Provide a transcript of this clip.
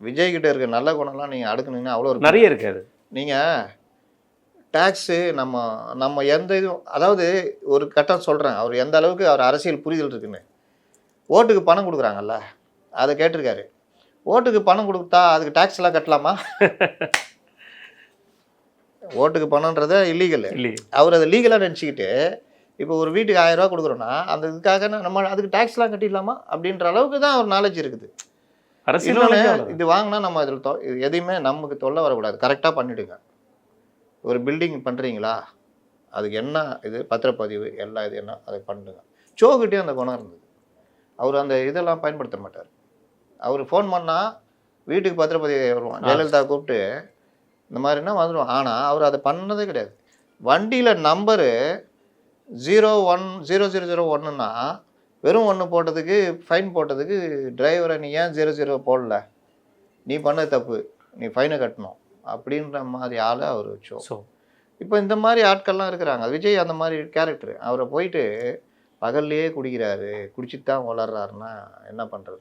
விஜய் கிட்ட இருக்க நல்ல குணம்லாம் நீங்கள் அடுக்குனீங்கன்னா அவ்வளோ நிறைய இருக்காது. நீங்கள் டேக்ஸு நம்ம நம்ம எந்த இதுவும் அதாவது ஒரு கட்டம் சொல்கிறேன் அவர் எந்த அளவுக்கு அவர் அரசியல் புரிதல் இருக்குன்னு. ஓட்டுக்கு பணம் கொடுக்குறாங்கல்ல அதை கேட்டிருக்காரு. ஓட்டுக்கு பணம் கொடுத்தா அதுக்கு டேக்ஸ் எல்லாம் கட்டலாமா? ஓட்டுக்கு பணம்ன்றத இல்லீகல் அவர் அதை லீகலாக நினச்சிக்கிட்டு இப்போ ஒரு வீட்டுக்கு ஆயிரம் ரூபா கொடுக்குறோன்னா அந்த இதுக்காக நம்ம அதுக்கு டேக்ஸ்லாம் கட்டிடலாமா? அப்படின்ற அளவுக்கு தான் ஒரு நாலேஜ் இருக்குது. அரசியல் இது வாங்கினா நம்ம இதில் தொ இது எதையுமே நமக்கு தொல்லை வரக்கூடாது. கரெக்டாக பண்ணிவிடுங்க ஒரு பில்டிங் பண்ணுறீங்களா அதுக்கு என்ன இது? பத்திரப்பதிவு எல்லா இது என்ன? அதை பண்ணுங்க. சோகிட்டே அந்த குணம் இருந்தது. அவர் அந்த இதெல்லாம் பயன்படுத்த மாட்டார். அவர் ஃபோன் பண்ணால் வீட்டுக்கு பத்திரப்பதிவு வருவான். ஜெயலலிதா கூப்பிட்டு இந்த மாதிரினா வந்துடுவான் ஆனால் அவர் அதை பண்ணதே கிடையாது. வண்டியில் number zero one zero zero zero ஒன்றுனா வெறும் ஒன்று போட்டதுக்கு ஃபைன் போட்டதுக்கு டிரைவரை நீ ஏன் ஜீரோ ஜீரோ போடல? நீ பண்ணது தப்பு. நீ ஃபைனை கட்டணும். அப்படின்ற மாதிரி ஆளை அவர் வச்சோம் ஸோ இப்போ இந்த மாதிரி ஆட்கள்லாம் இருக்கிறாங்க. விஜய் அந்த மாதிரி கேரக்டர் அவரை போயிட்டு பகல்லையே குடிக்கிறாரு. குடிச்சிட்டு தான் வளர்றாருன்னா என்ன பண்ணுறது